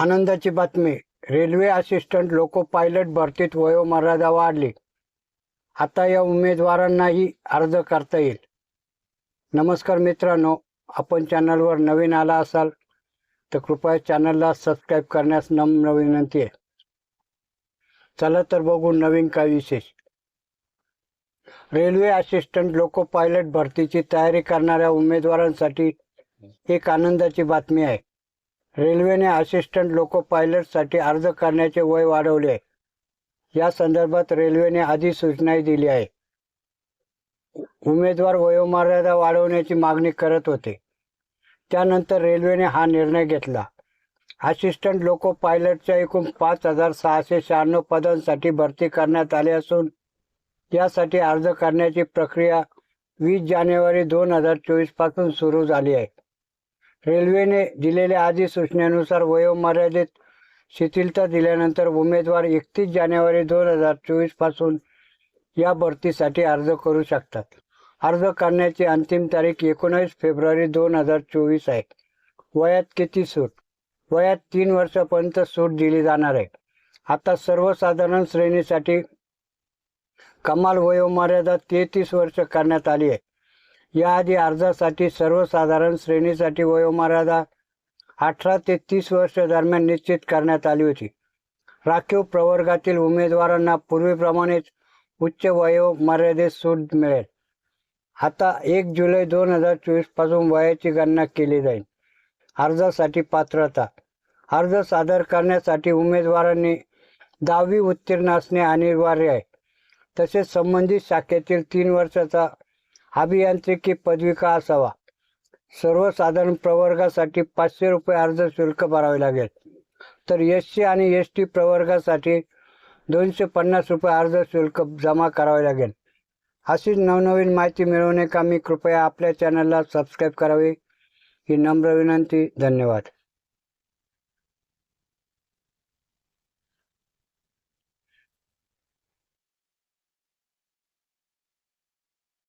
आनंदाची बातमी. Railway assistant loco pilot भरतीत वयोमर्यादा वाढली. आता या उमेदवारांनाही अर्ज करता येईल. नमस्कार मित्रांनो आपण चॅनलवर नवीन आला असाल तर कृपया चॅनलला सबस्क्राईब करण्यास नम्र विनंती आहे. चला तर बघू नवीन काय विशेष. रेल्वे असिस्टंट लोको पायलट भरतीची तयारी करणाऱ्या उमेदवारांसाठी एक आनंदाची बातमी आहे. रेल्वेने असिस्टंट लोको पायलटसाठी अर्ज करण्याचे वय वाढवले. आहे या संदर्भात रेल्वेने अधिसूचनाही दिली आहे. उमेदवार वयोमर्यादा वाढवण्याची मागणी करत होते. त्यानंतर रेल्वेने हा निर्णय घेतला. असिस्टंट लोको पायलटच्या एकूण पाच हजार सहाशे शहाण्णव पदांसाठी भरती करण्यात आली असून यासाठी अर्ज करण्याची प्रक्रिया वीस जानेवारी दोन हजार चोवीसपासून सुरू झाली आहे. रेल्वेने दिलेल्या अधिसूचनेनुसार वयोमर्यादेत शिथिलता दिल्यानंतर उमेदवार एकतीस जानेवारी दोन हजार चोवीसपासून या भरतीसाठी अर्ज करू शकतात. अर्ज करण्याची अंतिम तारीख एकोणावीस फेब्रुवारी दोन हजार चोवीस आहे. वयात किती सूट? वयात तीन वर्षापर्यंत सूट दिली जाणार आहे. आता सर्वसाधारण श्रेणीसाठी कमाल वयोमर्यादा तेहतीस वर्ष करण्यात आली आहे. याआधी अर्जासाठी सर्वसाधारण श्रेणीसाठी वयोमर्यादा अठरा ते तीस वर्ष दरम्यान निश्चित करण्यात आली होती. राखीव प्रवर्गातील उमेदवारांना पूर्वीप्रमाणेच उच्च वयोमर्यादेत सूट मिळेल. आता एक जुलै दोन हजार चोवीसपासून वयाची गणना केली जाईल. अर्जासाठी पात्रता. अर्ज सादर करण्यासाठी उमेदवारांनी दहावी उत्तीर्ण असणे अनिवार्य आहे. तसेच संबंधित शाखेतील तीन वर्षाचा अभियांत्रिकी पदविका असावा. सर्वसाधारण प्रवर्गासाठी पाचशे रुपये अर्ज शुल्क भरावे लागेल. तर एस सी आणि एस टी प्रवर्गासाठी दोनशे पन्नास रुपये अर्ज शुल्क जमा करावे लागेल. अशीच नवनवीन माहिती मिळवणे का मी कृपया आपल्या चॅनलला सबस्क्राईब करावे. ही नम्र विनंती. धन्यवाद.